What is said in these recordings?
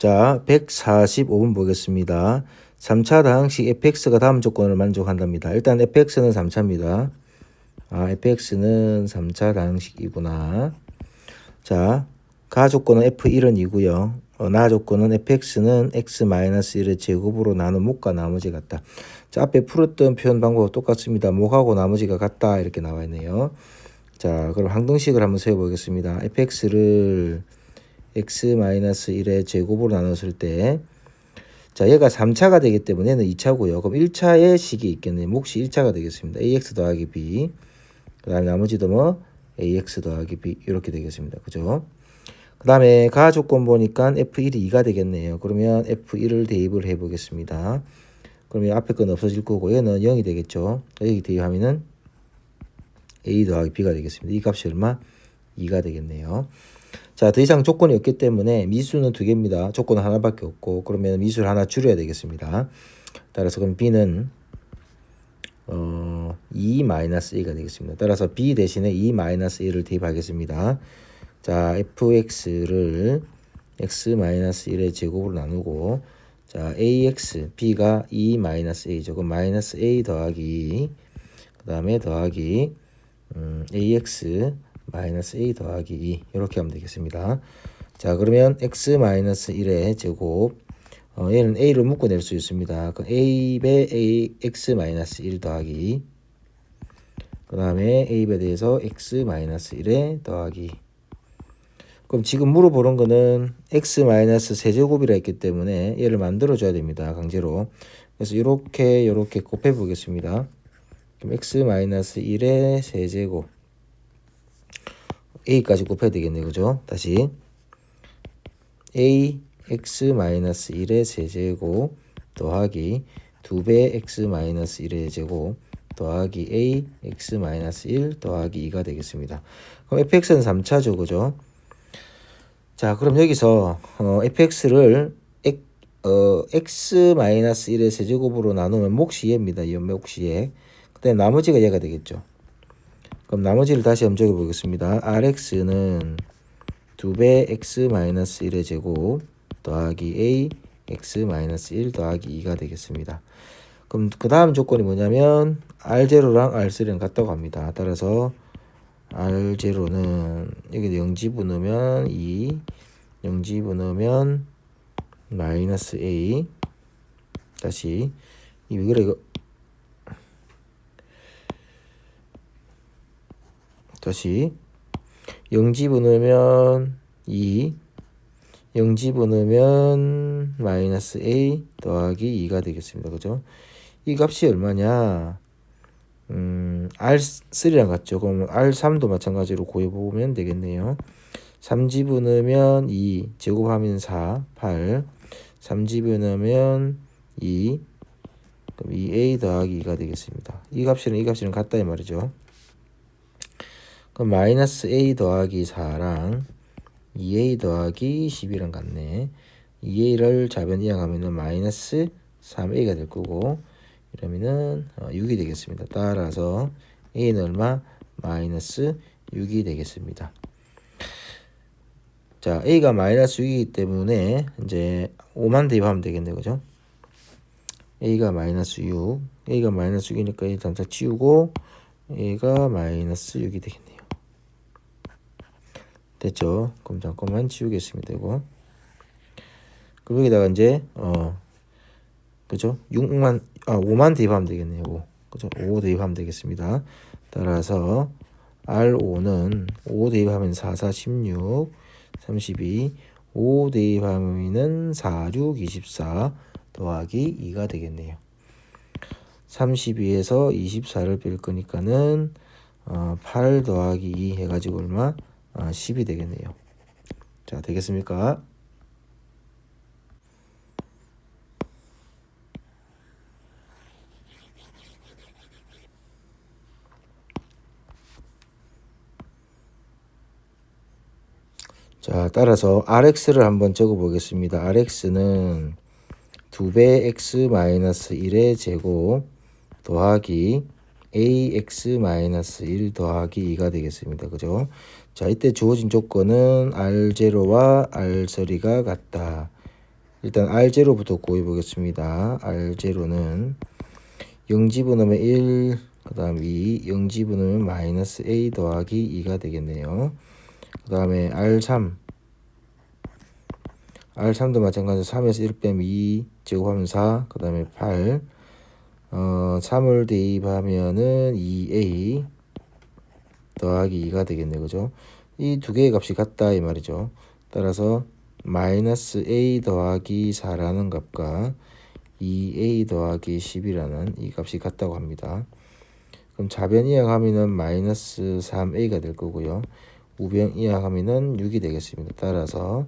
자, 145번 보겠습니다. 3차 다항식 fx가 다음 조건을 만족한답니다. 일단 fx는 3차입니다. 아, fx는 3차 다항식이구나. 자, 가 조건은 f1은 2고요. 어, 나 조건은 fx는 x-1의 제곱으로 나눈 목과 나머지 같다. 자, 앞에 풀었던 표현 방법과 똑같습니다. 목하고 나머지가 같다. 이렇게 나와 있네요. 자, 그럼 항등식을 한번 세워보겠습니다. fx를 x-1의 제곱으로 나눴을 때 자, 얘가 3차가 되기 때문에 얘는 2차고요. 그럼 1차의 식이 있겠네요. 몫이 1차가 되겠습니다. ax 더하기 b. 그 다음에 나머지도 뭐 ax 더하기 b 이렇게 되겠습니다. 그죠? 그 다음에 가 조건 보니까 f1이 2가 되겠네요. 그러면 f1을 대입을 해 보겠습니다. 그러면 앞에 건 없어질 거고 얘는 0이 되겠죠. 여기 대입하면은 a 더하기 b가 되겠습니다. 이 값이 얼마? 2가 되겠네요. 자, 더 이상 조건이 없기 때문에 미수는 두 개입니다. 조건은 하나밖에 없고 그러면 미수를 하나 줄여야 되겠습니다. 따라서 그럼 b는 어, 2-1가 되겠습니다. 따라서 b 대신에 2-1을 대입하겠습니다. 자, fx를 x-1의 제곱으로 나누고 자, ax, b가 2-a죠. 그럼 마이너스 a 더하기 2, 그 다음에 더하기 음, ax 마이너스 a 더하기 2 이렇게 하면 되겠습니다. 자, 그러면 x-1의 제곱 어, 얘는 a를 묶어낼 수 있습니다. 그 a배 a x-1 더하기 2. 그 다음에 a배 대해서 x-1에 더하기 그럼 지금 물어보는 거는 x 세제곱이라 했기 때문에 얘를 만들어 줘야 됩니다. 강제로. 그래서 이렇게 이렇게 곱해 보겠습니다. 그럼 x-1의 세제곱 a까지 곱해야 되겠네요. 그죠? 다시 a x-1의 세제곱 더하기 2배 x-1의 제곱 더하기 a x-1 더하기 2가 되겠습니다. 그럼 fx는 3차죠. 그죠? 자, 그럼 여기서 어, fx를 어, x-1의 세제곱으로 나누면 몫이 얘입니다. 몫이 얘. 그다음 나머지가 얘가 되겠죠. 그럼 나머지를 다시 염적해 보겠습니다. rx는 2배 x-1의 제곱 더하기 a x-1 더하기 2가 되겠습니다. 그럼 그 다음 조건이 뭐냐면 r0랑 r3랑 같다고 합니다. 따라서 R0는 여기 0지분 넣으면 2 0지분 넣으면 마이너스 A 다시 이 왜 그래 이거 다시 0지분 넣으면 2 0지분 넣으면 마이너스 A 더하기 2가 되겠습니다. 그죠? 이 값이 얼마냐? 음, R3랑 같죠. 그럼 R3도 마찬가지로 구해보면 되겠네요. 3집을 넣으면 2, 제곱하면 4, 8. 3집을 넣으면 2, 그럼 2A 더하기 2가 되겠습니다. 이 값이랑 이 값이랑 같다 이 말이죠. 그럼 마이너스 A 더하기 4랑 2A 더하기 10이랑 같네. 2A를 좌변 이항하면 마이너스 3A가 될 거고 이러면은 6이 어, 되겠습니다. 따라서 a는 얼마? 마이너스 6이 되겠습니다. 자, a가 마이너스 6이기 때문에 이제 5만 대입하면 되겠네요. 그죠? a가 마이너스 6, a가 마이너스 6이니까 이 단차 치우고 a가 마이너스 6이 되겠네요. 됐죠? 그럼 잠깐만 치우겠습니다. 이거. 그럼 여기다가 이제 어 그죠? 6만 아 5만 대입하면 되겠네요. 5. 그죠? 5 대입하면 되겠습니다. 따라서 R5는 5 대입하면 4, 4, 16, 32, 5 대입하면 4, 6, 24 더하기 2가 되겠네요. 32에서 24를 뺄 거니까는 어, 8 더하기 2 해가지고 얼마? 아, 10이 되겠네요. 자, 되겠습니까? 자, 따라서 rx를 한번 적어 보겠습니다. rx는 2배 x-1의 제곱 더하기 ax-1 더하기 2가 되겠습니다. 그죠? 자, 이때 주어진 조건은 r0와 r3가 같다. 일단 R0부터 구해 보겠습니다. R0는 0 집어넣으면 1, 그 다음 2, 0 집어넣으면 마이너스 A 더하기 2가 되겠네요. 그 다음에 R3, R3도 마찬가지로 3에서 1 빼면 2, 제곱하면 4, 그 다음에 8, 어, 3을 대입하면은 2A 더하기 2가 되겠네요. 그죠? 이 두 개의 값이 같다 이 말이죠. 따라서 마이너스 A 더하기 4라는 값과 2A 더하기 10이라는 이 값이 같다고 합니다. 그럼 좌변 이항하면은 마이너스 3A가 될 거고요. 우변 이항하면은 6이 되겠습니다. 따라서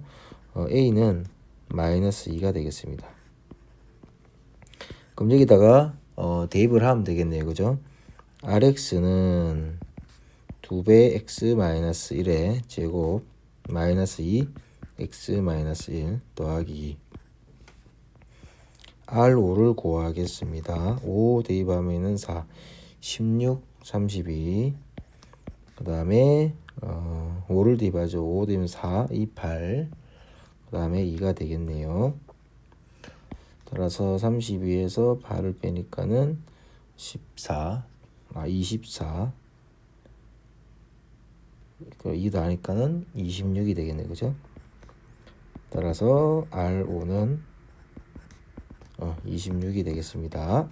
어, A는 마이너스 2가 되겠습니다. 그럼 여기다가 어, 대입을 하면 되겠네요. 그죠? RX는 2배 X 마이너스 1의 제곱 마이너스 2 X 마이너스 1 더하기 2 R5를 구하겠습니다. 5 대입하면은 4 16 32 그 다음에 어, 5를 대입하죠. 5 대입하면 4 2 8그 다음에 2가 되겠네요. 따라서 32에서 8을 빼니까는 14, 아 24. 그 2도 하니까는 26이 되겠네, 그죠? 따라서 R5는 어, 26이 되겠습니다.